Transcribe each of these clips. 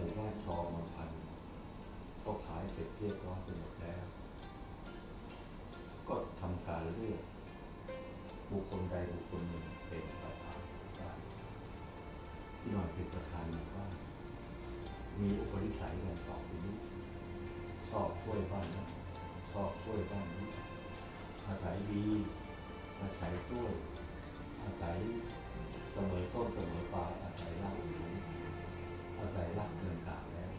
หมู่บ้านชอมาพัน ก็ขายเสร็จเรียบร้อยไปหมดแล้ว ก็ทำการเรียกบุคคลใดบุคคลหนึ่งเป็นประธานการที่หน่อยเป็นประธานว่ามีอุปนิสัยกันต่อไปนี้ชอบช่วยบ้านนะชอบช่วยบ้านนี้อาศัยดีอาศัยช่วย อาศัยรักเกินกาแล้ว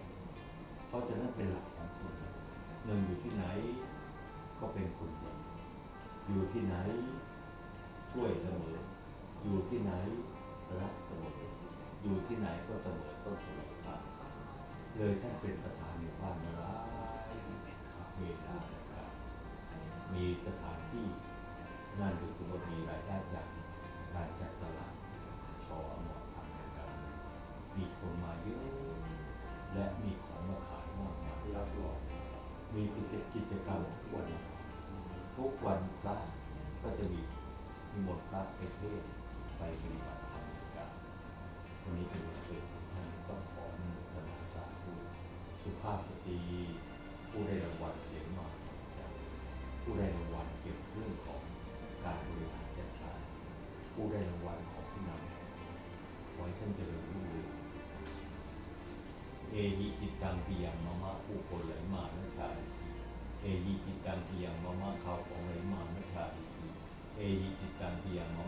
เขาจะนั่นเป็นหลักของคุณหนึ่งอยู่ที่ไหนก็เป็นคุณอยู่ที่ไหน ช่วยเสมอ อยู่ที่ไหนรักเสมออยู่ที่ไหนก็เสมอต้นเสมอปลายเลยท่านเป็นประธานหมู่บ้านมาหลายเวลานะครับมีสถานที่นั่นคือว่ามีรายได้ และมีของมาขายมากมายรับรองมีกิจกิจกรรมทุกวันทุกวันพระก็จะมีมีหมดพระไปเทศไปปฏิบัติธรรมกันวันนี้เป็นวันเกิดท่านต้องขออนุโมทนาสาธุสุภาพสตรีผู้ได้รางวัลเสียงมาจากผู้ได้รางวัลเกี่ยวกับเรื่องของการบริหารจัดการผู้ได้รางวัลของผู้นำขอให้ท่านเจริญ เอหิจิตตังปิยังมะมะผู้คนไหลมานะชาติเอหิจิตตังปิยังมะมะเขาของไหลมานะชาติเอหิจิตตังปิยังมะ